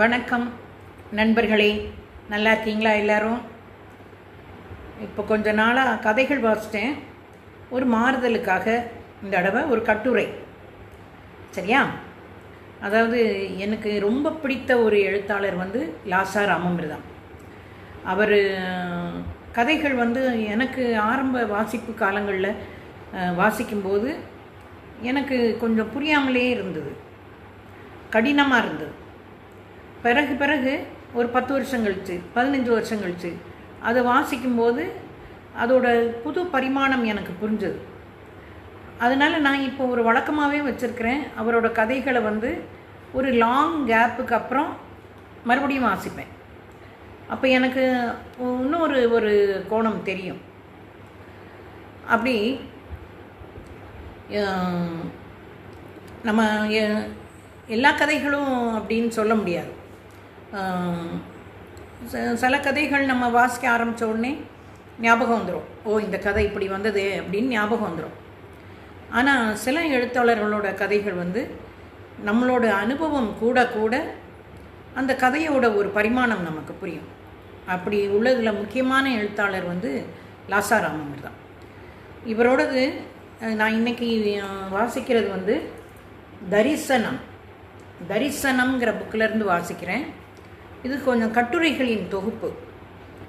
வணக்கம். நண்பர்களே நல்லா இருக்கீங்களா எல்லாரும்? இப்போ கொஞ்ச நாளாக கதைகள் வாசித்தேன். ஒரு மாறுதலுக்காக இந்த தடவை ஒரு கட்டுரை. சரியா? அதாவது எனக்கு ரொம்ப பிடித்த ஒரு எழுத்தாளர் வந்து லாசா ராமமிர்தம் அவர் கதைகள் வந்து எனக்கு ஆரம்ப வாசிப்பு காலங்களில் வாசிக்கும்போது எனக்கு கொஞ்சம் புரியாமலே இருந்தது. கடினமாக இருந்தது. பிறகு பிறகு ஒரு பத்து வருஷம் கழிச்சு பதினஞ்சு வருஷம் கழிச்சு அதை வாசிக்கும்போது அதோட புது பரிமாணம் எனக்கு புரிஞ்சது. அதனால் நான் இப்போ ஒரு வழக்கமாகவே வச்சுருக்கிறேன். அவரோட கதைகளை வந்து ஒரு லாங் கேப்புக்கு அப்புறம் மறுபடியும் வாசிப்பேன். அப்போ எனக்கு இன்னொரு ஒரு கோணம் தெரியும். அப்படி நம்ம எல்லா கதைகளும் அப்படின்னு சொல்ல முடியாது. சில கதைகள் நம்ம வாசிக்க ஆரம்பித்த உடனே ஞாபகம் வந்துடும் ஓ இந்த கதை இப்படி வந்தது அப்படின்னு ஞாபகம் வந்துடும் ஆனால் சில எழுத்தாளர்களோட கதைகள் வந்து நம்மளோட அனுபவம் கூட கூட அந்த கதையோட ஒரு பரிமாணம் நமக்கு புரியும். அப்படி உள்ளதில் முக்கியமான எழுத்தாளர் வந்து லாசா ராமமர் தான். இவரோடது நான் இன்னைக்கு வாசிக்கிறது வந்து தரிசனம். தரிசனம்ங்கிற புக்கிலேருந்து வாசிக்கிறேன். இது கொஞ்சம் கட்டுரைகளின் தொகுப்பு.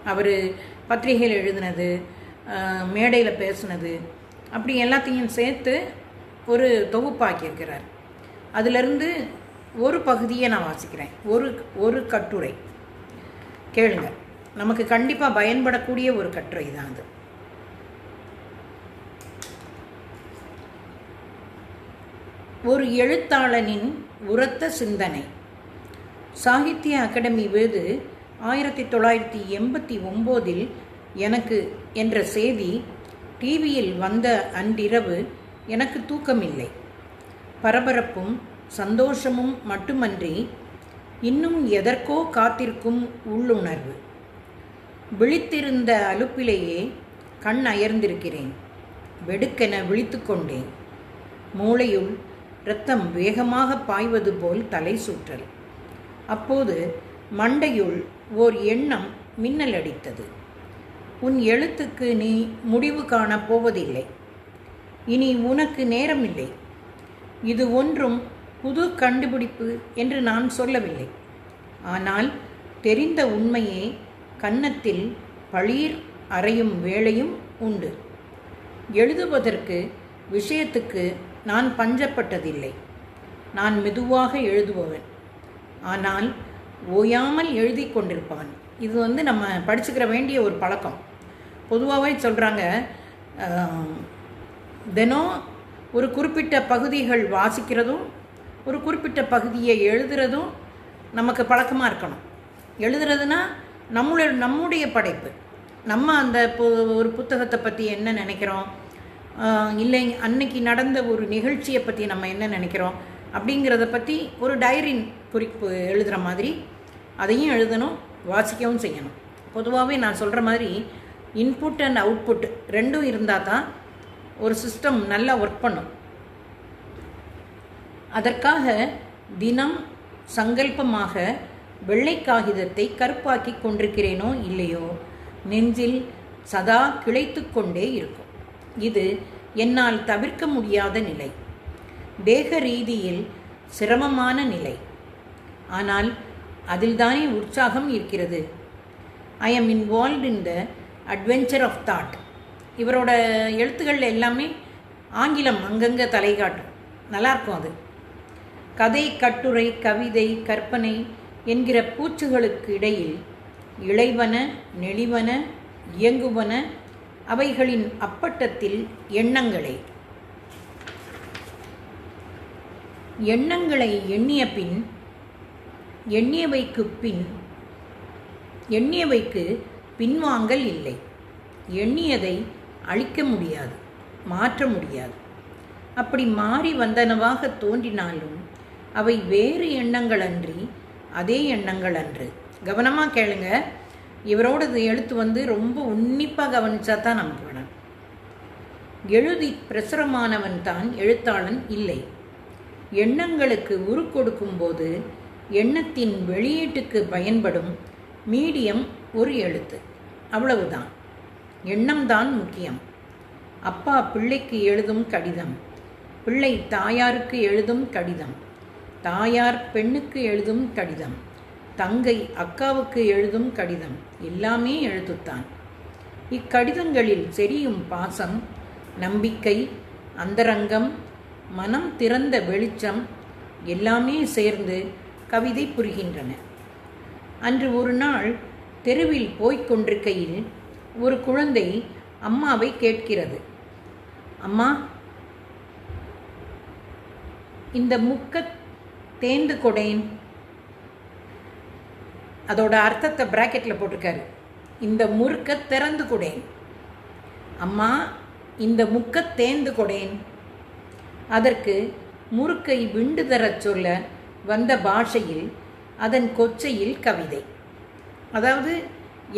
அவர் பத்திரிகையில் எழுதினது மேடையில் பேசுனது அப்படி எல்லாத்தையும் சேர்த்து ஒரு தொகுப்பாக்கியிருக்கிறார். அதிலிருந்து ஒரு பகுதியை நான் வாசிக்கிறேன். ஒரு ஒரு கட்டுரை. கேளுங்க. நமக்கு கண்டிப்பாக பயன்படக்கூடிய ஒரு கட்டுரை தான் அது. ஒரு எழுத்தாளனின் உரத்த சிந்தனை. சாகித்ய அகாடமி விருது ஆயிரத்தி தொள்ளாயிரத்தி எண்பத்தி ஒம்போதில் எனக்கு என்ற செய்தி டிவியில் வந்த அன்றிரவு எனக்கு தூக்கமில்லை. பரபரப்பும் சந்தோஷமும் மட்டுமன்றி இன்னும் எதற்கோ காத்திருக்கும் உள்ளுணர்வு. விழித்திருந்த அலுப்பிலேயே கண் அயர்ந்திருக்கிறேன். வெடுக்கென விழித்து கொண்டேன். மூளையுள் இரத்தம் வேகமாக பாய்வது போல் தலை சுற்றல். அப்போது மண்டையுள் ஓர் எண்ணம் மின்னலடித்தது உன் எழுத்துக்கு நீ முடிவு காணப் போவதில்லை. இனி உனக்கு நேரமில்லை. இது ஒன்றும் புது கண்டுபிடிப்பு என்று நான் சொல்லவில்லை. ஆனால் தெரிந்த உண்மையே கன்னத்தில் பளீர் அறையும் வேளையும் உண்டு. எழுதுவதற்கு விஷயத்துக்கு நான் பஞ்சப்பட்டதில்லை. நான் மெதுவாக எழுதுபவன். ஆனால் ஓயாமல் எழுதி கொண்டிருப்பவன் இது வந்து நம்ம படிச்சுக்கிற வேண்டிய ஒரு பழக்கம். பொதுவாகவே சொல்கிறாங்க தினம் ஒரு குறிப்பிட்ட பகுதிகள் வாசிக்கிறதும் ஒரு குறிப்பிட்ட பகுதியை எழுதுறதும் நமக்கு பழக்கமாக இருக்கணும். எழுதுறதுனா நம்மளோட நம்முடைய படைப்பு. நம்ம அந்த பு- ஒரு புத்தகத்தை பற்றி என்ன நினைக்கிறோம்? இல்லை அன்னைக்கு நடந்த ஒரு நிகழ்ச்சியை பற்றி நம்ம என்ன நினைக்கிறோம்? அப்படிங்கிறத பற்றி ஒரு டைரின் குறிப்பு எழுதுகிற மாதிரி அதையும் எழுதணும் வாசிக்கவும் செய்யணும். பொதுவாகவே நான் சொல்கிற மாதிரி இன்புட் அண்ட் அவுட்புட் ரெண்டும் இருந்தால் தான் ஒரு சிஸ்டம் நல்லா ஒர்க் பண்ணும். அதற்காக தினம் சங்கல்பமாக வெள்ளை காகிதத்தை கருப்பாக்கி கொண்டிருக்கிறேனோ இல்லையோ நெஞ்சில் சதா கிளைத்து கொண்டே இருக்கும். இது என்னால் தவிர்க்க முடியாத நிலை. தேக ரீதியில் சிரமமான நிலை. ஆனால் அதில்தானே உற்சாகம் இருக்கிறது. I am involve in the adventure of thought இவரோட எழுத்துக்கள் எல்லாமே ஆங்கிலம் அங்கங்கே தலை காட்டும் நல்லாயிருக்கும் அது. கதை கட்டுரை கவிதை கற்பனை என்கிற பூச்சுகளுக்கு இடையில் இளைவன நெளிவன இயங்குவன அவைகளின் அப்பட்டத்தில் எண்ணங்களே. எண்ணங்களை எண்ணிய பின் எண்ணியவைக்கு பின் எண்ணியவைக்கு பின்வாங்கல் இல்லை. எண்ணியதை அழிக்க முடியாது மாற்ற முடியாது. அப்படி மாறி வந்தனவாக தோன்றினாலும் அவை வேறு எண்ணங்கள் அன்றி அதே எண்ணங்கள் அன்று கவனமாக கேளுங்க இவரோடது எழுத்து வந்து ரொம்ப உன்னிப்பாக கவனிச்சா தான் நமக்கு வேணும் எழுதி பிரசுரமானவன் தான் எழுத்தாளன் இல்லை. எண்ணங்களுக்கு உரு கொடுக்கும்போது எண்ணத்தின் வெளியீட்டுக்கு பயன்படும் மீடியம் ஒரு எழுத்து. அவ்வளவுதான். எண்ணம்தான் முக்கியம். அப்பா பிள்ளைக்கு எழுதும் கடிதம். பிள்ளை தாயாருக்கு எழுதும் கடிதம். தாயார் பெண்ணுக்கு எழுதும் கடிதம். தங்கை அக்காவுக்கு எழுதும் கடிதம். எல்லாமே எழுத்துத்தான். இக்கடிதங்களில் செரியும் பாசம் நம்பிக்கை அந்தரங்கம் மனம் திறந்த வெளிச்சம் எல்லாமே சேர்ந்து கவிதை புரிகின்றன. அன்று ஒரு நாள் தெருவில் போய்க் கொண்டிருக்கையில் ஒரு குழந்தை அம்மாவை கேட்கிறது. அம்மா இந்த முக்க தேர்ந்து கொடேன் அதோட அர்த்தத்தை பிராக்கெட்டில் போட்டிருக்காரு. இந்த முறுக்க திறந்து கொடேன். அம்மா இந்த முக்க தேர்ந்து கொடேன். அதற்கு முறுக்கை விண்டு தரச் சொல்ல வந்த பாஷையில் அதன் கொச்சையில் கவிதை. அதாவது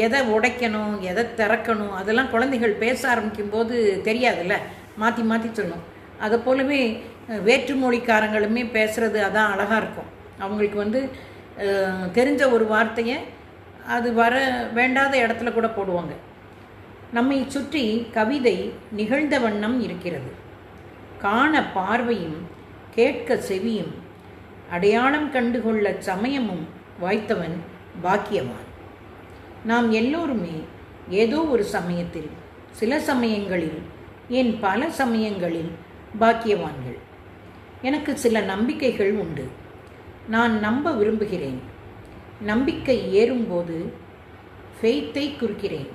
எதை உடைக்கணும் எதை திறக்கணும் அதெல்லாம் குழந்தைகள் பேச ஆரம்பிக்கும்போது தெரியாதுல்ல? மாற்றி மாற்றி சொல்லணும் அதை போலவே வேற்றுமொழிக்காரங்களுமே பேசுகிறது அதான் அழகாக இருக்கும். அவங்களுக்கு வந்து தெரிஞ்ச ஒரு வார்த்தையை அது வர வேண்டாத இடத்துல கூட போடுவாங்க. நம்மை சுற்றி கவிதை நிகழ்ந்த வண்ணம் இருக்கிறது. காண பார்வையும் கேட்க செவியும் அடையாளம் கண்டுகொள்ள சமயமும் வாய்த்தவன் பாக்கியவான். நாம் எல்லோருமே ஏதோ ஒரு சமயத்தில் சில சமயங்களில் ஏன் பல சமயங்களில் பாக்கியவான்கள். எனக்கு சில நம்பிக்கைகள் உண்டு. நான் நம்ப விரும்புகிறேன். நம்பிக்கை ஏறும்போது ஃபெய்த்தை குறிக்கிறேன்.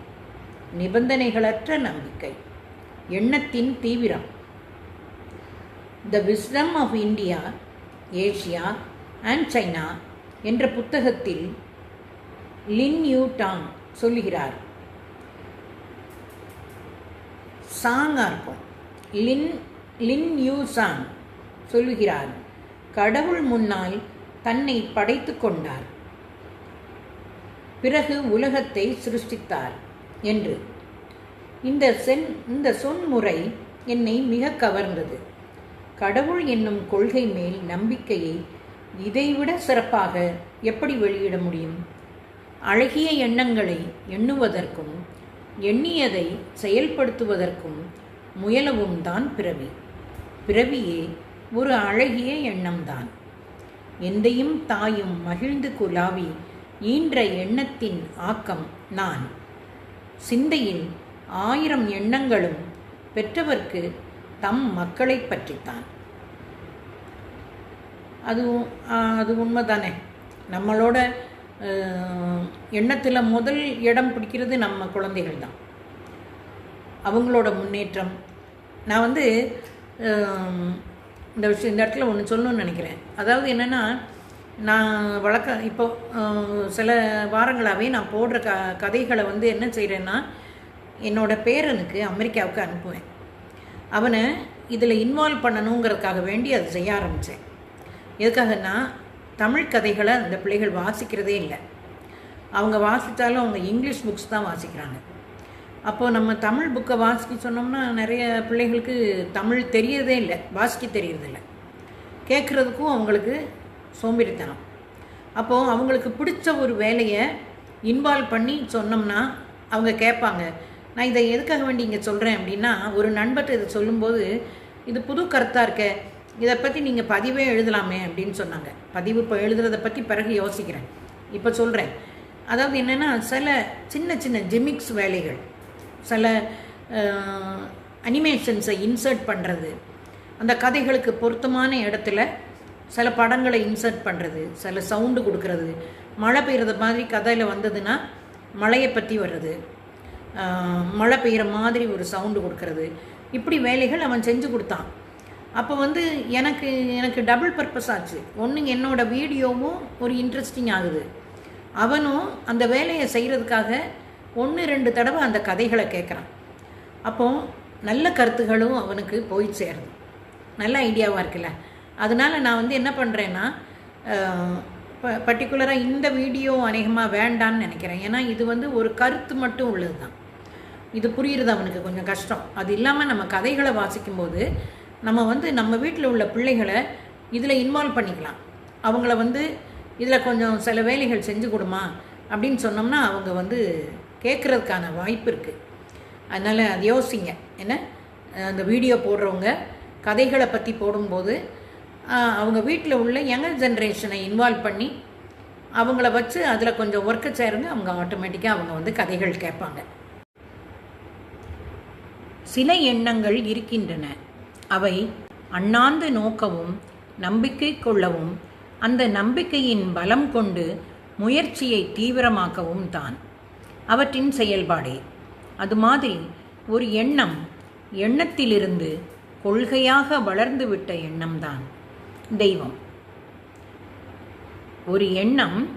நிபந்தனைகளற்ற நம்பிக்கை. எண்ணத்தின் தீவிரம். The wisdom of India Asia and China என்ற புத்தகத்தில் லின் யூ டாங் சொல்லுகிறார். சாங்காக இருக்கும் லின் லின் யூ சாங் சொல்லுகிறார். கடவுள் முன்னால் தன்னை படைத்து கொண்டார். பிறகு உலகத்தை சிருஷ்டித்தார் என்று. இந்த சென் இந்த சொன்முறை என்னை மிக கவர்ந்தது. கடவுள் என்னும் கொள்கை மேல் நம்பிக்கையை இதைவிட சிறப்பாக எப்படி வெளியிட முடியும்? அழகிய எண்ணங்களை எண்ணுவதற்கும் எண்ணியதை செயல்படுத்துவதற்கும் முயலவும் தான் பிறவி. பிறவியே ஒரு அழகிய எண்ணம்தான். எந்தையும் தாயும் மகிழ்ந்து குலாவி ஈன்ற எண்ணத்தின் ஆக்கம் நான். சிந்தையில் ஆயிரம் எண்ணங்களும் பெற்றவர்க்கு தம் மக்களை பற்றித்தான். அது உ- ஆ, அது உண்மைதானே? நம்மளோட எண்ணத்தில் முதல் இடம் பிடிக்கிறது நம்ம குழந்தைகள் தான். அவங்களோட முன்னேற்றம். நான் வந்து இந்த விஷயம் இந்த இடத்துல ஒன்று சொல்லணும்னு நினைக்கிறேன். அதாவது என்னென்னா நான் வழக்க இப்போ சில வாரங்களாகவே நான் போடுற க கதைகளை வந்து என்ன செய்கிறேன்னா என்னோடய பேரனுக்கு அமெரிக்காவுக்கு அனுப்புவேன். அவனை இதில் இன்வால்வ் பண்ணணுங்கிறதுக்காக வேண்டி அதை செய்ய ஆரம்பித்தேன். எதுக்காகன்னா தமிழ் கதைகளை அந்த பிள்ளைகள் வாசிக்கிறதே இல்லை. அவங்க வாசித்தாலும் அவங்க இங்கிலீஷ் புக்ஸ் தான் வாசிக்கிறாங்க. அப்போது நம்ம தமிழ் புக்கை வாசிக்க சொன்னோம்னா நிறைய பிள்ளைகளுக்கு தமிழ் தெரியறதே இல்லை வாசிக்க தெரியறதில்ல கேட்குறதுக்கும் அவங்களுக்கு சோம்பேறித்தனம். அப்போது அவங்களுக்கு பிடிச்ச ஒரு வேலையை இன்வால்வ் பண்ணி சொன்னோம்னா அவங்க கேட்பாங்க நான் இதை எதுக்காக வேண்டி இங்கே சொல்கிறேன் அப்படின்னா ஒரு நண்பர்கிட்ட இதை சொல்லும்போது இது புது கருத்தாக இருக்க இதை பற்றி நீங்கள் பதிவே எழுதலாமே அப்படின்னு சொன்னாங்க. பதிவு இப்போ எழுதுறதை பற்றி பிறகு யோசிக்கிறேன். இப்போ சொல்கிறேன் அதாவது என்னென்னா சில சின்ன சின்ன ஜிமிக்ஸ் வேலைகள் சில அனிமேஷன்ஸை இன்சர்ட் பண்ணுறது அந்த கதைகளுக்கு பொருத்தமான இடத்துல சில படங்களை இன்சர்ட் பண்ணுறது சில சவுண்டு கொடுக்கறது மழை பெய்கிறது மாதிரி கதையில் வந்ததுன்னா மழையை பற்றி வர்றது மழை பெய்கிற மாதிரி ஒரு சவுண்டு கொடுக்கறது. இப்படி வேலைகள் அவன் செஞ்சு கொடுத்தான். அப்போ வந்து எனக்கு எனக்கு டபுள் பர்பஸ் ஆச்சு. ஒன்று என்னோடய வீடியோவும் ஒரு இன்ட்ரெஸ்டிங் ஆகுது. அவனும் அந்த வேலையை செய்கிறதுக்காக ஒன்று ரெண்டு தடவை அந்த கதைகளை கேட்குறான். அப்போ நல்ல கருத்துகளும் அவனுக்கு போய் சேருது. நல்ல ஐடியாவாக இருக்குல்ல. அதனால நான் வந்து என்ன பண்ணுறேன்னா பர்டிகுலராக இந்த வீடியோ அநேகமாக வேண்டான்னு நினைக்கிறேன். ஏன்னா இது வந்து ஒரு கருத்து மட்டும் உள்ளது தான் இது புரியுறது அவனுக்கு கொஞ்சம் கஷ்டம். அது இல்லாமல் நம்ம கதைகளை வாசிக்கும்போது நம்ம வந்து நம்ம வீட்டில் உள்ள பிள்ளைகளை இதில் இன்வால்வ் பண்ணிக்கலாம். அவங்கள வந்து இதில் கொஞ்சம் சில வேலைகள் செஞ்சு கொடுமா அப்படின்னு சொன்னோம்னா அவங்க வந்து கேட்குறதுக்கான வாய்ப்பு இருக்குது அதனால் அது யோசிங்க. என்ன? அந்த வீடியோ போடுறவங்க கதைகளை பற்றி போடும்போது அவங்க வீட்டில் உள்ள யங்கர் ஜென்ரேஷனை இன்வால்வ் பண்ணி அவங்கள வச்சு அதில் கொஞ்சம் ஒர்க்கு சேருங்க. அவங்க ஆட்டோமேட்டிக்காக அவங்க வந்து கதைகள் கேட்பாங்க. சில எண்ணங்கள் இருக்கின்றன. அவை அண்ணாந்து நோக்கவும் நம்பிக்கை கொள்ளவும் அந்த நம்பிக்கையின் பலம் கொண்டு முயற்சியை தீவிரமாக்கவும் தான். அவற்றின் செயல்பாடே. அது மாதிரி ஒரு எண்ணம் எண்ணத்திலிருந்து கொள்கையாக வளர்ந்துவிட்ட எண்ணம்தான். தெய்வம். ஒரு எண்ணம்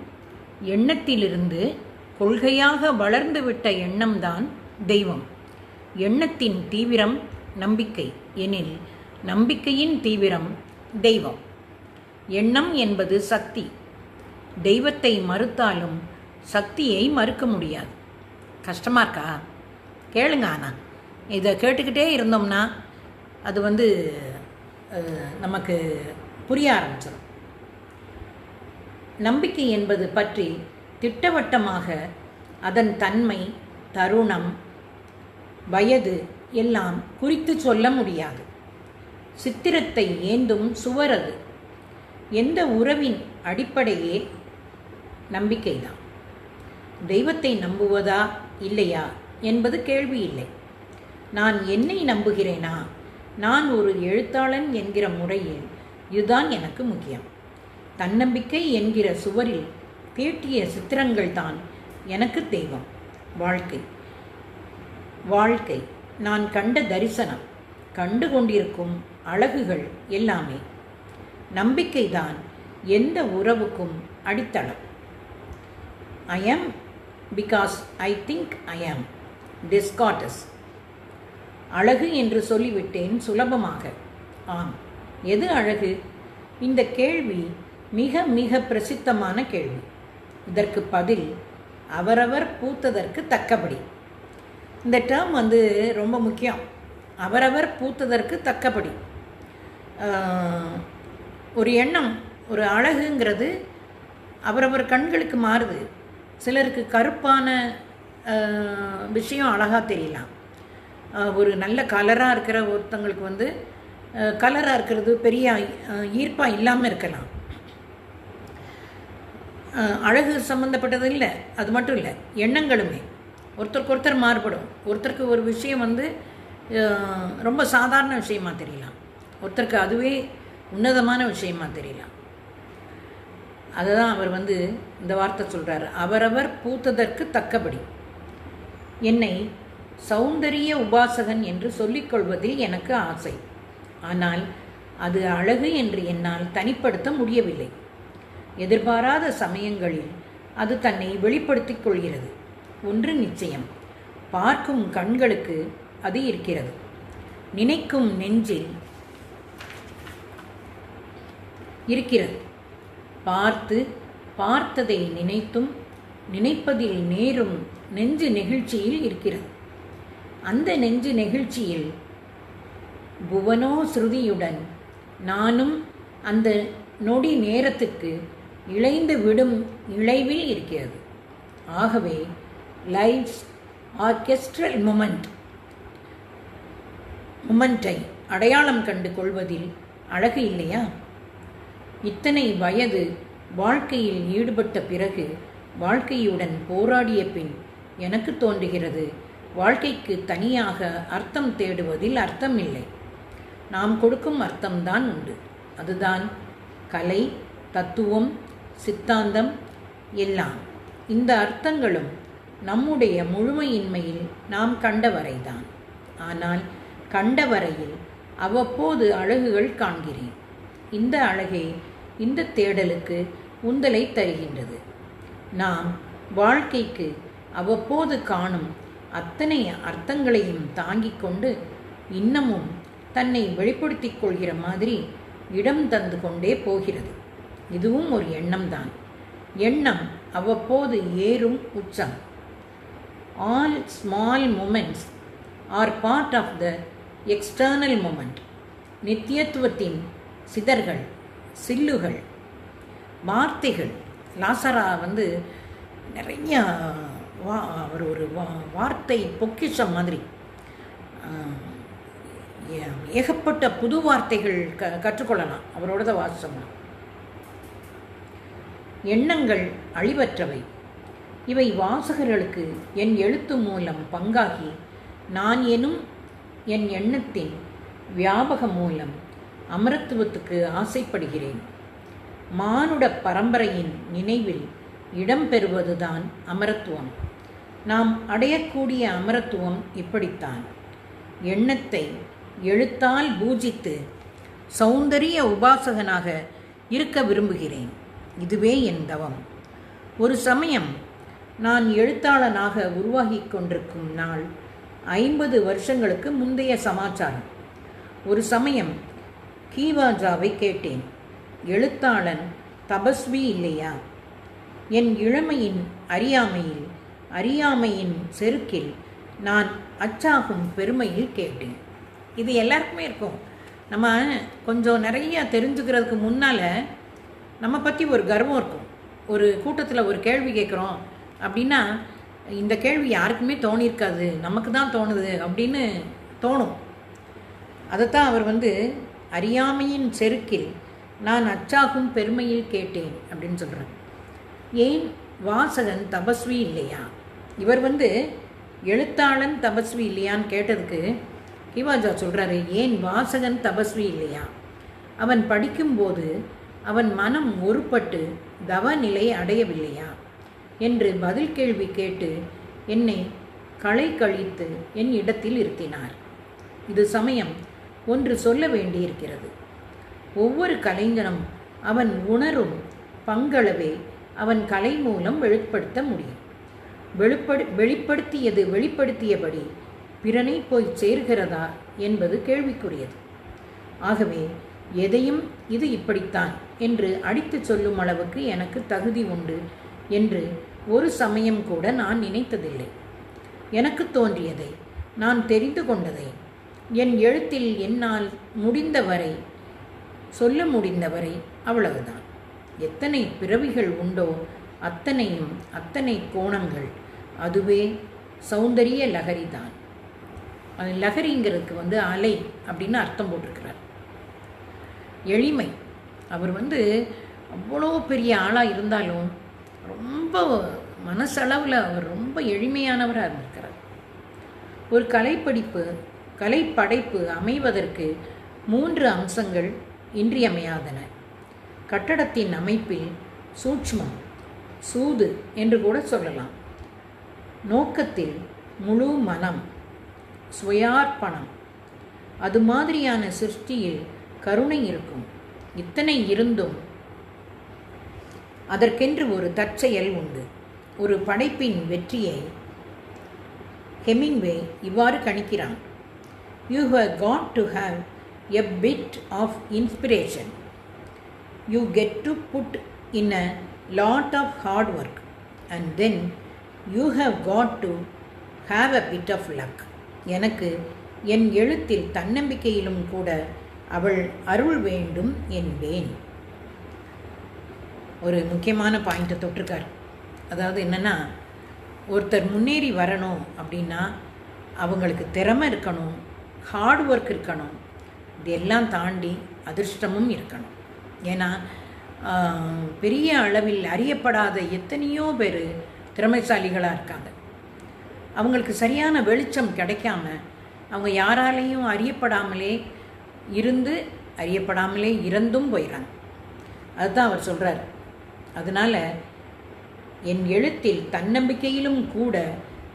எண்ணத்திலிருந்து கொள்கையாக வளர்ந்துவிட்ட எண்ணம்தான் தெய்வம். எண்ணத்தின் தீவிரம் நம்பிக்கை. எனில் நம்பிக்கையின் தீவிரம் தெய்வம். எண்ணம் என்பது சக்தி. தெய்வத்தை மறுத்தாலும் சக்தியை மறுக்க முடியாது. கஷ்டமாக இருக்கா? கேளுங்க ஆனா. இதை கேட்டுக்கிட்டே இருந்தோம்னா அது வந்து நமக்கு புரிய ஆரம்பிச்சிடும் நம்பிக்கை என்பது பற்றி திட்டவட்டமாக அதன் தன்மை தருணம் வயது எல்லாம் குறித்து சொல்ல முடியாது. சித்திரத்தை ஏந்தும் சுவரது எந்த உறவின் அடிப்படையே நம்பிக்கைதான். தெய்வத்தை நம்புவதா இல்லையா என்பது கேள்வி இல்லை. நான் என்னை நம்புகிறேனா? நான் ஒரு எழுத்தாளன் என்கிற முறையில் இதுதான் எனக்கு முக்கியம். தன்னம்பிக்கை என்கிற சுவரில் தீட்டிய சித்திரங்கள் தான் எனக்கு தெய்வம் வாழ்க்கை. வாழ்க்கை. நான் கண்ட தரிசனம் கண்டு கொண்டிருக்கும் அழகுகள் எல்லாமே நம்பிக்கைதான் எந்த உறவுக்கும் அடித்தளம். I am because I think I am டிஸ்காட்டஸ் அழகு என்று சொல்லிவிட்டேன் சுலபமாக. ஆம் எது அழகு? இந்த கேள்வி மிக மிக பிரசித்தமான கேள்வி. இதற்கு பதில் அவரவர் பூத்ததற்கு தக்கபடி. இந்த டேர்ம் வந்து ரொம்ப முக்கியம். அவரவர் பூத்ததற்கு தக்கபடி. ஒரு எண்ணம் ஒரு அழகுங்கிறது அவரவர் கண்களுக்கு மாறுது. சிலருக்கு கருப்பான விஷயம் அழகாக தெரியலாம். ஒரு நல்ல கலராக இருக்கிற ஒருத்தங்களுக்கு வந்து கலராக இருக்கிறது பெரிய ஈர்ப்பாக இல்லாமல் இருக்கலாம். அழகு சம்மந்தப்பட்டது இல்லை அது மட்டும் இல்லை எண்ணங்களுமே. ஒருத்தருக்கு ஒருத்தர் மாறுபடும். ஒருத்தருக்கு ஒரு விஷயம் வந்து ரொம்ப சாதாரண விஷயமா தெரியலாம். ஒருத்தருக்கு அதுவே உன்னதமான விஷயமா தெரியலாம். அதை தான் அவர் வந்து இந்த வார்த்தை சொல்கிறார் அவரவர் பூத்ததற்கு தக்கபடி. என்னை சௌந்தரிய உபாசகன் என்று சொல்லிக்கொள்வதில் எனக்கு ஆசை. ஆனால் அது அழகு என்று என்னால் தனிப்படுத்த முடியவில்லை. எதிர்பாராத சமயங்களில் அது தன்னை வெளிப்படுத்திக் கொள்கிறது. ஒன்று நிச்சயம். பார்க்கும் கண்களுக்கு அது இருக்கிறது. நினைக்கும் நெஞ்சில் இருக்கிறது. பார்த்து பார்த்ததை நினைத்தும் நினைப்பதில் நேரும் நெஞ்சு நெகிழ்ச்சியில் இருக்கிறது. அந்த நெஞ்சு நெகிழ்ச்சியில் புவனோ ஸ்ருதியுடன் நானும் அந்த நொடி நேரத்துக்கு இழைந்து விடும் இழைவில் இருக்கிறது. ஆகவே லைஃப்ஸ் ஆர்கெஸ்ட்ரல் மொமெண்ட் மொமெண்ட்டை அடையாளம் கண்டு கொள்வதில் அழகு இல்லையா? இத்தனை வயது வாழ்க்கையில் ஈடுபட்ட பிறகு வாழ்க்கையுடன் போராடிய பின் எனக்கு தோன்றுகிறது வாழ்க்கைக்கு தனியாக அர்த்தம் தேடுவதில் அர்த்தம் இல்லை நாம் கொடுக்கும் அர்த்தம்தான் உண்டு. அதுதான் கலை தத்துவம் சித்தாந்தம் எல்லாம். இந்த அர்த்தங்களும் நம்முடைய முழுமையின்மையில் நாம் கண்டவரைதான். ஆனால் கண்டவரையில் அவ்வப்போது அழகுகள் காண்கிறேன். இந்த அழகே இந்த தேடலுக்கு உந்தலை தருகின்றது. நாம் வாழ்க்கைக்கு அவ்வப்போது காணும் அத்தனை அர்த்தங்களையும் தாங்கிக் கொண்டு இன்னமும் தன்னை வெளிப்படுத்திக் கொள்கிற மாதிரி இடம் தந்து கொண்டே போகிறது. இதுவும் ஒரு எண்ணம்தான். எண்ணம் அவ்வப்போது ஏறும் உச்சம். All small moments are part of the external moment நித்தியத்துவத்தின் சிதர்கள் சில்லுகள் வார்த்தைகள். லாசரா வந்து நிறைய வா அவர் ஒரு வா வார்த்தை பொக்கிஷம் மாதிரி. ஏ- ஏகப்பட்ட புது வார்த்தைகள் க கற்றுக்கொள்ளலாம். அவரோட வாசம் எண்ணங்கள் அழிவற்றவை. இவை வாசகர்களுக்கு என் எழுத்து மூலம் பங்காகி நான் எனும் என் எண்ணத்தின் வியாபகம் மூலம் அமரத்துவத்துக்கு ஆசைப்படுகிறேன். மானுட பரம்பரையின் நினைவில் இடம்பெறுவதுதான் அமரத்துவம். நாம் அடையக்கூடிய அமரத்துவம் இப்படித்தான். எண்ணத்தை எழுத்தால் பூஜித்து சௌந்தரிய உபாசகனாக இருக்க விரும்புகிறேன். இதுவே என் தவம். ஒரு சமயம் நான் எழுத்தாளனாக உருவாகி கொண்டிருக்கும் நாள் ஐம்பது வருஷங்களுக்கு முந்தைய சமாச்சாரம். ஒரு சமயம் கீவாஜாவை கேட்டேன். எழுத்தாளன் தபஸ்வி இல்லையா? என் இளமையின் அறியாமையில் அறியாமையின் செருக்கில் நான் அச்சாகும் பெருமையில் கேட்டேன். இது எல்லாருக்குமே இருக்கும். நம்ம கொஞ்சம் நிறைய தெரிஞ்சுக்கிறதுக்கு முன்னால் நம்ம பற்றி ஒரு கர்வம் இருக்கும். ஒரு கூட்டத்தில் ஒரு கேள்வி கேட்குறோம் அப்படின்னா இந்த கேள்வி யாருக்குமே தோணியிருக்காது நமக்கு தான் தோணுது அப்படின்னு தோணும். அதைத்தான் அவர் வந்து அறியாமையின் செருக்கில் நான் அச்சாகும் பெருமையில் கேட்டேன் அப்படின்னு சொல்கிறார் ஏன்? வாசகன் தபஸ்வி இல்லையா? இவர் வந்து எழுத்தாளன் தபஸ்வி இல்லையான்னு கேட்டதுக்கு கிவாஜா சொல்கிறாரு ஏன் வாசகன் தபஸ்வி இல்லையா? அவன் படிக்கும்போது அவன் மனம் ஒருபட்டு தவநிலை அடையவில்லையா? என்று பதில் கேள்வி கேட்டு என்னை களை கழித்து என் இடத்தில் இருத்தினார். இது சமயம் ஒன்று சொல்ல வேண்டியிருக்கிறது. ஒவ்வொரு கலைஞனும் அவன் உணரும் பங்களவே அவன் கலை மூலம் வெளிப்படுத்த முடியும். வெளிப்படு வெளிப்படுத்தியது வெளிப்படுத்தியபடி பிறனை போய் சேர்கிறதா என்பது கேள்விக்குரியது. ஆகவே எதையும் இது இப்படித்தான் என்று அடித்துச் சொல்லும் அளவுக்கு எனக்கு தகுதி உண்டு என்று ஒரு சமயம் கூட நான் நினைத்ததில்லை. எனக்கு தோன்றியதை நான் தெரிந்து கொண்டதை என் எழுத்தில் என்னால் முடிந்தவரை சொல்ல முடிந்தவரை அவ்வளவுதான். எத்தனை பிறவிகள் உண்டோ அத்தனையும் அத்தனை கோணங்கள் அதுவே சௌந்தரிய லகரி தான் அது லகரிங்கிறதுக்கு வந்து அலை அப்படின்னு அர்த்தம் போட்டிருக்கிறார். எளிமை. அவர் வந்து அவ்வளோ பெரிய ஆளாக இருந்தாலும் ரொம்ப மனசளவில் அவர் ரொம்ப எளிமையானவராக இருந்திருக்கிறார். ஒரு கலைப்படிப்பு கலைப்படைப்பு அமைவதற்கு மூன்று அம்சங்கள் இன்றியமையாதன. கட்டடத்தின் அமைப்பில் சூட்ச்மம் சூது என்று கூட சொல்லலாம். நோக்கத்தில் முழு மனம் சுயார்ப்பணம். அது மாதிரியான சிருஷ்டியில் கருணை இருக்கும். இத்தனை இருந்தும் அதற்கென்று ஒரு தற்செயல் உண்டு. ஒரு படைப்பின் வெற்றியை ஹெமிங்வே இவ்வாறு கணிக்கிறான். You have got to have a bit of inspiration you get to put in a lot of hard work and then you have got to have a bit of luck எனக்கு என் எழுத்தில் தன்னம்பிக்கையிலும் கூட அவள் அருள் வேண்டும் என்பேன். ஒரு முக்கியமான பாயிண்ட்டை தொட்டிருக்கார். அதாவது என்னென்னா ஒருத்தர் முன்னேறி வரணும் அப்படின்னா அவங்களுக்கு திறமை இருக்கணும் ஹார்ட் ஒர்க் இருக்கணும். இதெல்லாம் தாண்டி அதிர்ஷ்டமும் இருக்கணும். ஏன்னா பெரிய அளவில் அறியப்படாத எத்தனையோ பேர் திறமைசாலிகளாக இருக்காங்க. அவங்களுக்கு சரியான வெளிச்சம் கிடைக்காம அவங்க யாராலையும் அறியப்படாமலே இருந்து அறியப்படாமலே இறந்தும் போயிடறாங்க அதுதான் அவர் சொல்கிறார் அதனால் என் எழுத்தில் தன்னம்பிக்கையிலும் கூட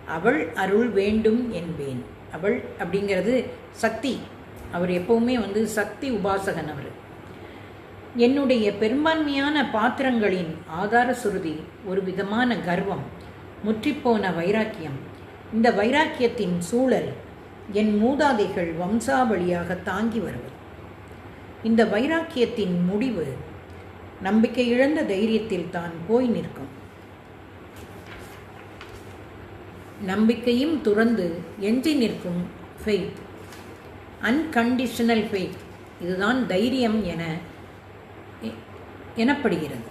அவள் அருள் வேண்டும் என்பேன். அவள் அப்படிங்கிறது சக்தி. அவர் எப்பவுமே வந்து சக்தி உபாசகன் அவர். என்னுடைய பெரும்பான்மையான பாத்திரங்களின் ஆதார சுருதி ஒரு விதமான கர்வம் முற்றிப்போன வைராக்கியம். இந்த வைராக்கியத்தின் சூழல் என் மூதாதைகள் வம்சாவளியாக தாங்கி வருவது. இந்த வைராக்கியத்தின் முடிவு நம்பிக்கை இழந்த தைரியத்தில் தான் போய் நிற்கும். நம்பிக்கையும் துறந்து எஞ்சி நிற்கும் ஃபெய்த் அன்கண்டிஷனல் ஃபெய்த் இதுதான் தைரியம் என எ- எனப்படுகிறது.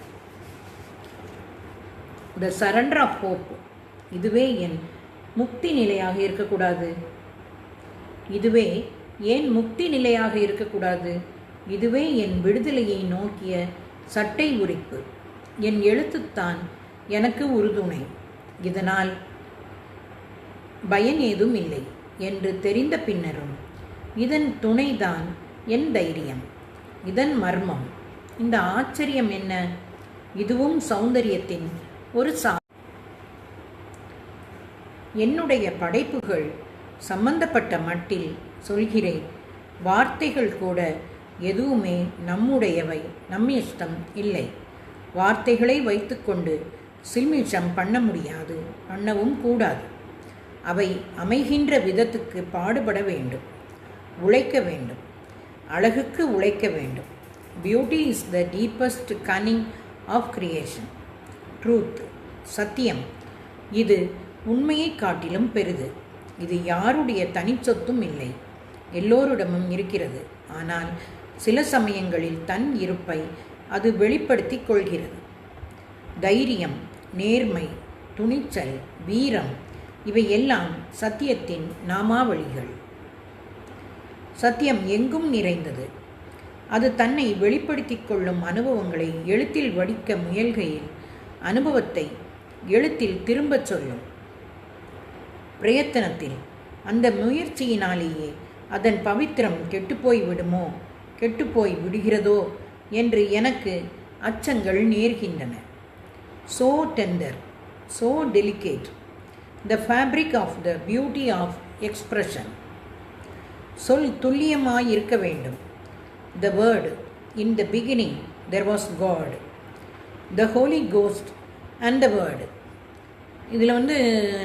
த சரண்டர் ஆஃப் ஹோப் இதுவே என் முக்தி நிலையாக இருக்கக்கூடாது. இதுவே ஏன் முக்தி நிலையாக இருக்கக்கூடாது? இதுவே என் விடுதலையை நோக்கிய சட்டை உரிப்பு. என் எழுத்துத்தான் எனக்கு உறுதுணை. இதனால் பயன் ஏதும் இல்லை என்று தெரிந்த பின்னரும் இதன் துணைதான் என் தைரியம் இதன் மர்மம். இந்த ஆச்சரியம் என்ன? இதுவும் சௌந்தரியத்தின் ஒரு சா. என்னுடைய படைப்புகள் சம்பந்தப்பட்ட மட்டில் சொல்கிறேன். வார்த்தைகள் கூட எதுவுமே நம்முடையவை நம் இஷ்டம் இல்லை. வார்த்தைகளை வைத்துக்கொண்டு சில்மிஷம் பண்ண முடியாது பண்ணவும் கூடாது. அவை அமைகின்ற விதத்துக்கு பாடுபட வேண்டும் உழைக்க வேண்டும் அழகுக்கு உழைக்க வேண்டும். Beauty is the deepest cunning of creation truth சத்தியம். இது உண்மையை காட்டிலும் பெரிது. இது யாருடைய தனிச்சொத்தும் இல்லை. எல்லோரிடமும் இருக்கிறது. ஆனால் சில சமயங்களில் தன் இருப்பை அது வெளிப்படுத்திக் கொள்கிறது. தைரியம் நேர்மை துணிச்சல் வீரம் இவையெல்லாம் சத்தியத்தின் நாமாவளிகள். சத்தியம் எங்கும் நிறைந்தது. அது தன்னை வெளிப்படுத்திக் கொள்ளும் அனுபவங்களை எழுத்தில் வடிக்க முயல்கையில் அனுபவத்தை எழுத்தில் திரும்பச் சொல்லும். பிரயத்தனத்தில் அந்த முயற்சியினாலேயே அதன் பவித்திரம் கெட்டுப்போய் விடுமோ கெட்டுப்போய் விடுகிறதோ என்று எனக்கு அச்சங்கள் நேர்கின்றன. So tender so delicate the fabric of the beauty of expression சொல் துல்லியமாய் இருக்க வேண்டும். The word in the beginning there was God the Holy Ghost and the word இதில் வந்து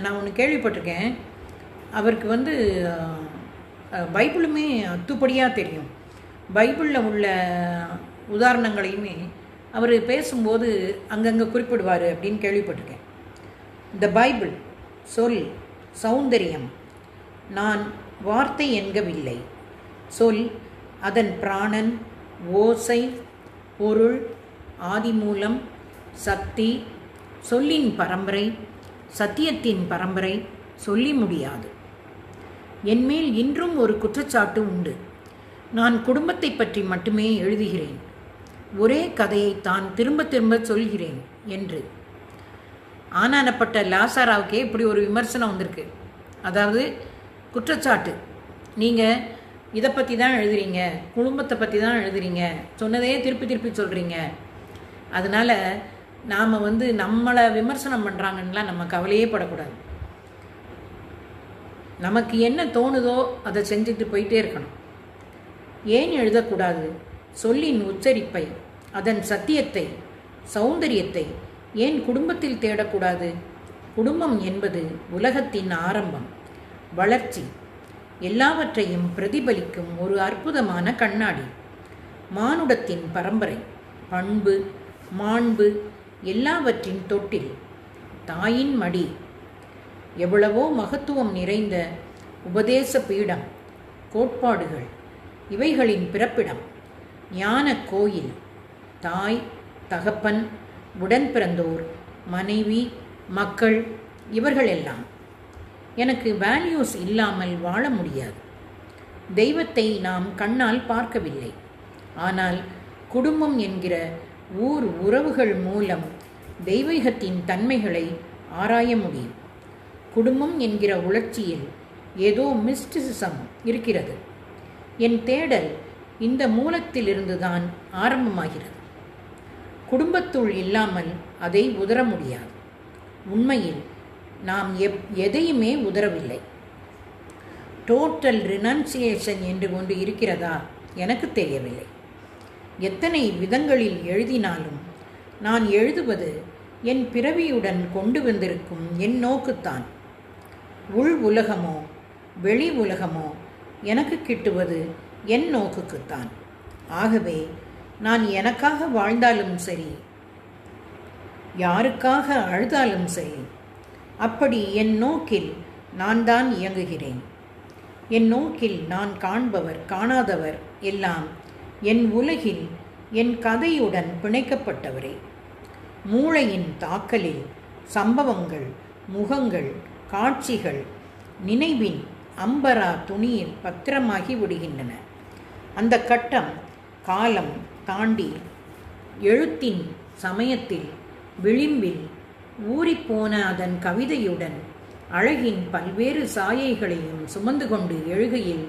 நான் ஒன்று கேள்விப்பட்டிருக்கேன். அவருக்கு வந்து பைபிளுமே அத்துப்படியாக தெரியும். பைபிளில் உள்ள உதாரணங்களையுமே அவர் பேசும்போது அங்கங்கே குறிப்பிடுவார் அப்படின்னு கேள்விப்பட்டிருக்கேன். த பைபிள் சொல் சௌந்தரியம். நான் வார்த்தை என்கவில்லை. சொல் அதன் பிராணன் ஓசை பொருள் ஆதிமூலம் சக்தி சொல்லின் பரம்பரை சத்தியத்தின் பரம்பரை சொல்லி முடியாது. என்மேல் இன்றும் ஒரு குற்றச்சாட்டு உண்டு. நான் குடும்பத்தை பற்றி மட்டுமே எழுதுகிறேன். ஒரே கதையை தான் திரும்ப திரும்ப சொல்கிறேன் என்று. ஆனானப்பட்ட லாசாராவுக்கே இப்படி ஒரு விமர்சனம் வந்திருக்கு. அதாவது குற்றச்சாட்டு. நீங்கள் இதை பற்றி தான் எழுதுறீங்க குடும்பத்தை பற்றி தான் எழுதுறீங்க சொன்னதே திருப்பி திருப்பி சொல்கிறீங்க அதனால் நாம் வந்து நம்மளை விமர்சனம் பண்ணுறாங்கன்னெலாம் நம்ம கவலையே படக்கூடாது. நமக்கு என்ன தோணுதோ அதை செஞ்சுட்டு போயிட்டே இருக்கணும். ஏன் எழுதக்கூடாது? சொல்லின் உச்சரிப்பை அதன் சத்தியத்தை சௌந்தரியத்தை ஏன் குடும்பத்தில் தேடக்கூடாது? குடும்பம் என்பது உலகத்தின் ஆரம்பம் வளர்ச்சி. எல்லாவற்றையும் பிரதிபலிக்கும் ஒரு அற்புதமான கண்ணாடி. மானுடத்தின் பரம்பரை பண்பு மாண்பு எல்லாவற்றின் தொட்டில் தாயின் மடி. எவ்வளவோ மகத்துவம் நிறைந்த உபதேச பீடம் கோட்பாடுகள் இவைகளின் பிறப்பிடம் ஞான கோயில் தாய் தகப்பன் உடன் பிறந்தோர் மனைவி மக்கள் இவர்களெல்லாம். எனக்கு வேல்யூஸ் இல்லாமல் வாழ முடியாது. தெய்வத்தை நாம் கண்ணால் பார்க்கவில்லை. ஆனால் குடும்பம் என்கிற ஊர் உறவுகள் மூலம் தெய்வீகத்தின் தன்மைகளை ஆராய முடியும். குடும்பம் என்கிற உணர்ச்சியில் ஏதோ மிஸ்டிசிசம் இருக்கிறது. என் தேடல் இந்த மூலத்திலிருந்துதான் ஆரம்பமாகிறது. குடும்பத்துள் இல்லாமல் அதை உதற முடியாது. உண்மையில் நாம் எப் எதையுமே உதறவில்லை. டோட்டல் ரினன்சியேஷன் என்று ஒன்று இருக்கிறதா? எனக்கு தெரியவில்லை. எத்தனை விதங்களில் எழுதினாலும் நான் எழுதுவது என் பிறவியுடன் கொண்டு வந்திருக்கும் என் நோக்குத்தான். உள் உலகமோ வெளி உலகமோ எனக்கு கிட்டுவது என் நோக்குக்குத்தான். ஆகவே நான் எனக்காக வாழ்ந்தாலும் சரி யாருக்காக அழுதாலும் சரி அப்படி என் நோக்கில் நான் தான் இயங்குகிறேன். என் நோக்கில் நான் காண்பவர் காணாதவர் எல்லாம் என் உலகில் என் கதையுடன் பிணைக்கப்பட்டவரே. மூளையின் தாக்கலில் சம்பவங்கள் முகங்கள் காட்சிகள் நினைவின் அம்பரா துணியில் பத்திரமாகி விடுகின்றன. அந்த கட்டம் காலம் தாண்டி எழுத்தின் சமயத்தில் விளிம்பில் ஊறிப்போன அதன் கவிதையுடன் அழகின் பல்வேறு சாயைகளையும் சுமந்து கொண்டு எழுகையில்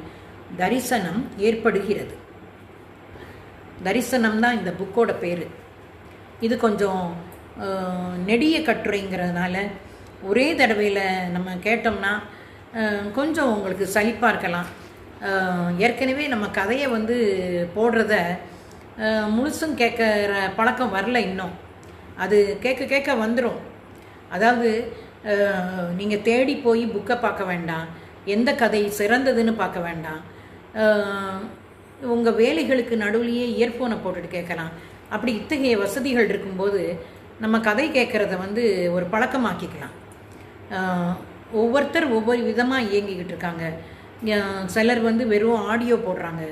தரிசனம் ஏற்படுகிறது. தரிசனம் தான் இந்த புக்கோட பேர். இது கொஞ்சம் நெடிய கட்டுரைங்கிறதுனால ஒரே தடவையில் நம்ம கேட்டோம்னா கொஞ்சம் உங்களுக்கு சலிப்பாக இருக்கலாம். ஏற்கனவே நம்ம கதையை வந்து போடுறத முழுசும் கேட்குற பழக்கம் வரல இன்னும். அது கேட்க கேட்க வந்துடும் அதாவது நீங்கள் தேடி போய் புக்கை பார்க்க வேண்டாம். எந்த கதை சிறந்ததுன்னு பார்க்க வேண்டாம். உங்கள் வேலைகளுக்கு நடுவுலையே இயர்ஃபோனை போட்டுட்டு கேட்கலாம். அப்படி இத்தகைய வசதிகள் இருக்கும்போது நம்ம கதை கேட்குறத வந்து ஒரு பழக்கமாக்கிக்கலாம். ஒவ்வொருத்தர் ஒவ்வொரு விதமாக இயங்கிக்கிட்டு இருக்காங்க. சிலர் வந்து வெறும் ஆடியோ போடுறாங்க.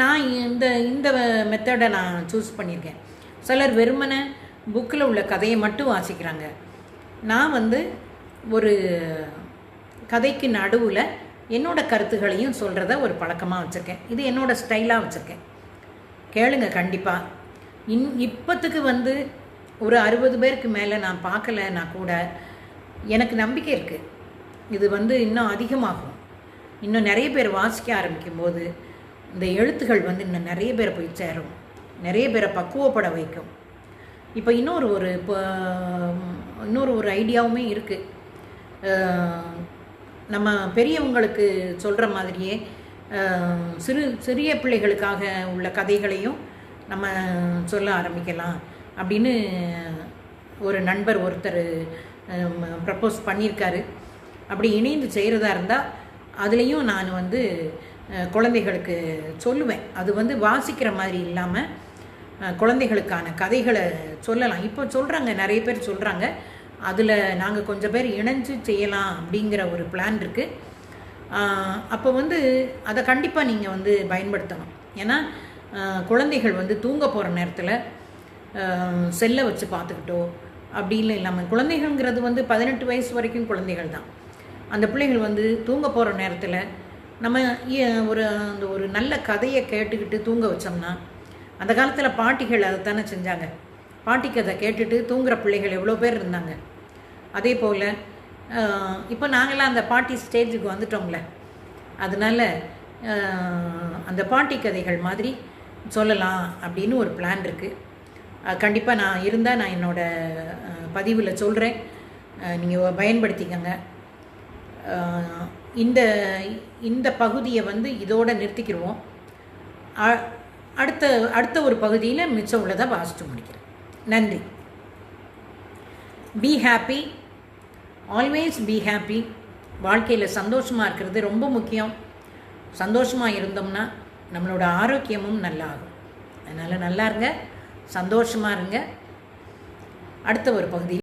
நான் இந்த இந்த மெத்தடை நான் சூஸ் பண்ணியிருக்கேன். சிலர் வெறுமனை புக்கில் உள்ள கதையை மட்டும் வாசிக்கிறாங்க. நான் வந்து ஒரு கதைக்கு நடுவில் என்னோட கருத்துகளையும் சொல்கிறத ஒரு பழக்கமாக வச்சுருக்கேன். இது என்னோடய ஸ்டைலாக வச்சுருக்கேன். கேளுங்க கண்டிப்பாக இன் இப்போத்துக்கு வந்து ஒரு அறுபது பேருக்கு மேலே நான் பார்க்கலன்னா கூட எனக்கு நம்பிக்கை இருக்குது இது வந்து இன்னும் அதிகமாகும். இன்னும் நிறைய பேர் வாசிக்க ஆரம்பிக்கும் போது இந்த எழுத்துகள் வந்து இன்னும் நிறைய பேரை போய் சேரும். நிறைய பேரை பக்குவப்பட வைக்கும். இப்போ இன்னொரு ஒரு இப்போ இன்னொரு ஒரு ஐடியாவுமே இருக்குது நம்ம பெரியவங்களுக்கு சொல்கிற மாதிரியே சிறு சிறிய பிள்ளைகளுக்காக உள்ள கதைகளையும் நம்ம சொல்ல ஆரம்பிக்கலாம் அப்படின்னு ஒரு நண்பர் ஒருத்தர் ப்ரப்போஸ் பண்ணியிருக்காரு. அப்படி இணைந்து செய்கிறதா இருந்தால் அதுலேயும் நான் வந்து குழந்தைகளுக்கு சொல்லுவேன். அது வந்து வாசிக்கிற மாதிரி இல்லாமல் குழந்தைகளுக்கான கதைகளை சொல்லலாம். இப்போ சொல்கிறாங்க நிறைய பேர் சொல்கிறாங்க அதில் நாங்கள் கொஞ்சம் பேர் இணைஞ்சு செய்யலாம் அப்படிங்கிற ஒரு பிளான் இருக்குது அப்போ வந்து அதை கண்டிப்பாக நீங்கள் வந்து பயன்படுத்தணும். ஏன்னா குழந்தைகள் வந்து தூங்க போகிற நேரத்தில் செல்லை வச்சு பார்த்துக்கிட்டோ அப்படி இல்லை. இல்லாமல் குழந்தைகள்ங்கிறது வந்து பதினெட்டு வயசு வரைக்கும் குழந்தைகள் தான். அந்த பிள்ளைகள் வந்து தூங்க போகிற நேரத்தில் நம்ம ஏ- ஒரு அந்த ஒரு நல்ல கதையை கேட்டுக்கிட்டு தூங்க வச்சோம்னா அந்த காலத்தில் பாட்டிகள் அதைத்தானே செஞ்சாங்க. பாட்டி கதை கேட்டுட்டு தூங்குற பிள்ளைகள் எவ்வளோ பேர் இருந்தாங்க. அதே போல் இப்போ நாங்களாம் அந்த பாட்டி ஸ்டேஜுக்கு வந்துட்டோம்ல. அதனால அந்த பாட்டி கதைகள் மாதிரி சொல்லலாம் அப்படின்னு ஒரு பிளான் இருக்குது கண்டிப்பாக நான் இருந்தால் நான் என்னோடய பதிவில் சொல்கிறேன் நீங்கள் பயன்படுத்திக்கங்க. இந்த இந்த பகுதியை வந்து இதோட நிறுத்திக்கிடுவோம் அ- அடுத்த அடுத்த ஒரு பகுதியில் மிச்சம் உள்ளதை வாசித்து முடிக்கிறேன். நன்றி. Be happy always be happy வாழ்க்கையில் சந்தோஷமாக இருக்கிறது ரொம்ப முக்கியம். சந்தோஷமாக இருந்தோம்னா நம்மளோட ஆரோக்கியமும் நல்லா ஆகும் அதனால் நல்லா இருங்க. சந்தோஷமாக இருங்க. அடுத்த ஒரு பகுதி